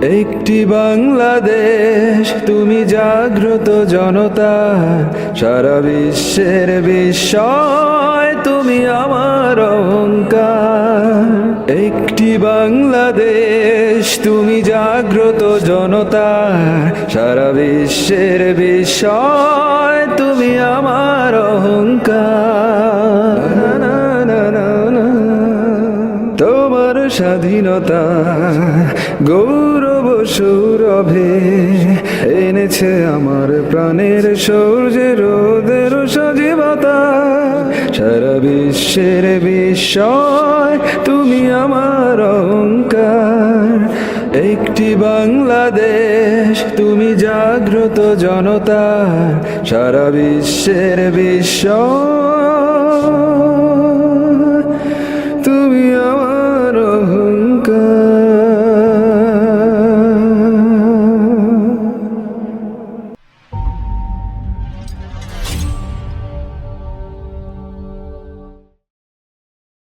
একটি বাংলাদেশ, তুমি জাগ্রত জনতা, সারা বিশ্বের বিস্ময়, তুমি আমার অহংকার। একটি বাংলাদেশ, তুমি জাগ্রত জনতা, সারা বিশ্বের বিস্ময়, তুমি আমার স্বাধীনতা, গৌরব সৌরভে এনেছে আমার প্রাণের সূর্যের রোদের সজীবতা। সারা বিশ্বের বিস্ময়, তুমি আমার অহংকার। একটি বাংলাদেশ, তুমি জাগ্রত জনতা। সারা বিশ্বের বিস্ময়।